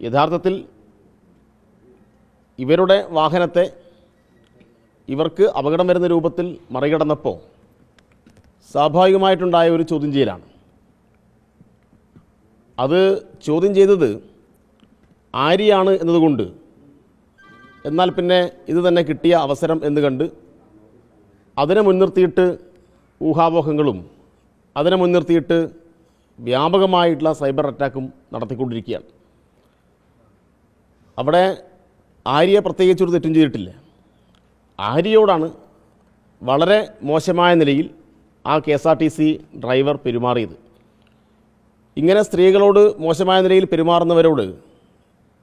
യഥാർത്ഥത്തിൽ ഇവരുടെ വാഹനത്തെ ഇവർക്ക് അപകടം വരുന്ന രൂപത്തിൽ മറികടന്നപ്പോൾ സ്വാഭാവികമായിട്ടുണ്ടായ ഒരു ചോദ്യം ചെയ്യലാണ്. അത് ചോദ്യം ചെയ്തത് ആര്യാണ് എന്നതുകൊണ്ട്. എന്നാൽ പിന്നെ ഇത് തന്നെ കിട്ടിയ അവസരം എന്ന് കണ്ട് അതിനെ മുൻനിർത്തിയിട്ട് ഊഹാപോഹങ്ങളും അതിനെ മുൻനിർത്തിയിട്ട് വ്യാപകമായിട്ടുള്ള സൈബർ അറ്റാക്കും നടത്തിക്കൊണ്ടിരിക്കുകയാണ്. അവിടെ ആര്യ പ്രത്യേകിച്ച് ഒരു തെറ്റും ചെയ്തിട്ടില്ല. ആര്യയോടാണ് വളരെ മോശമായ നിലയിൽ ആ K S R T C driver പെരുമാറിയത്. ഇങ്ങനെ സ്ത്രീകളോട് മോശമായ നിലയിൽ പെരുമാറുന്നവരോട്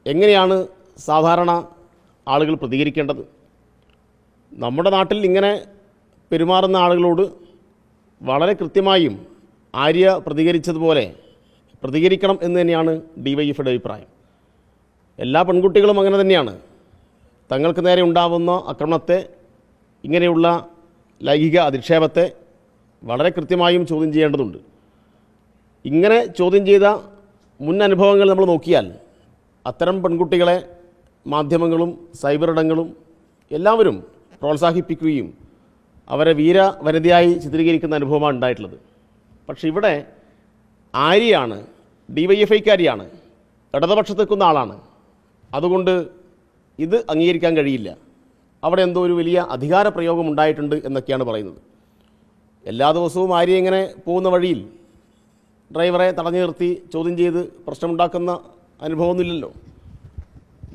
എങ്ങനെയാണ് സാധാരണ ആളുകൾ പ്രതികരിക്കേണ്ടത്? നമ്മുടെ നാട്ടിൽ ഇങ്ങനെ പെരുമാറുന്ന ആളുകളോട് വളരെ കൃത്യമായും ആര്യ പ്രതികരിച്ചതുപോലെ പ്രതികരിക്കണം എന്ന് തന്നെയാണ് ഡി വൈ എഫിയുടെ അഭിപ്രായം. എല്ലാ പെൺകുട്ടികളും അങ്ങനെ തന്നെയാണ്. തങ്ങൾക്ക് നേരെ ഉണ്ടാവുന്ന ആക്രമണത്തെ ഇങ്ങനെയുള്ള ലൈംഗിക അധിക്ഷേപത്തെ വളരെ കൃത്യമായും ചോദ്യം ചെയ്യേണ്ടതുണ്ട്. ഇങ്ങനെ ചോദ്യം ചെയ്ത മുൻ അനുഭവങ്ങൾ നമ്മൾ നോക്കിയാൽ അത്തരം പെൺകുട്ടികളെ മാധ്യമങ്ങളും സൈബർ ഇടങ്ങളും എല്ലാവരും പ്രോത്സാഹിപ്പിക്കുകയും അവരെ വീര വനിതയായി ചിത്രീകരിക്കുന്ന അനുഭവമാണ് ഉണ്ടായിട്ടുള്ളത്. പക്ഷേ ഇവിടെ ആര്യയാണ് ഡി വൈ എഫ് ഐക്കാരിയാണ് ഇടതുപക്ഷത്ത് നിൽക്കുന്ന ആളാണ്. അതുകൊണ്ട് ഇത് അംഗീകരിക്കാൻ കഴിയില്ല. അവിടെ എന്തോ ഒരു വലിയ അധികാര പ്രയോഗം ഉണ്ടായിട്ടുണ്ട് എന്നൊക്കെയാണ് പറയുന്നത്. എല്ലാ ദിവസവും ആര്യ ഇങ്ങനെ പോകുന്ന വഴിയിൽ ഡ്രൈവറെ തടഞ്ഞു നിർത്തി ചോദ്യം ചെയ്ത് പ്രശ്നമുണ്ടാക്കുന്ന അനുഭവമൊന്നുമില്ലല്ലോ.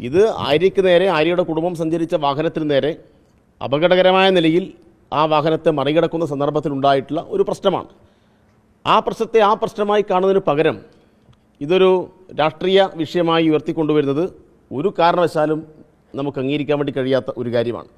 ഇത് ആര്യയ്ക്ക് നേരെ ആര്യയുടെ കുടുംബം സഞ്ചരിച്ച വാഹനത്തിന് നേരെ അപകടകരമായ നിലയിൽ ആ വാഹനത്തെ മറികടക്കുന്ന സന്ദർഭത്തിലുണ്ടായിട്ടുള്ള ഒരു പ്രശ്നമാണ്. ആ പ്രശ്നത്തെ ആ പ്രശ്നമായി കാണുന്നതിന് പകരം ഇതൊരു രാഷ്ട്രീയ വിഷയമായി ഉയർത്തിക്കൊണ്ടുവരുന്നത് ഒരു കാരണവശാലും നമുക്ക് അംഗീകരിക്കാൻ വേണ്ടി കഴിയാത്ത ഒരു കാര്യമാണ്.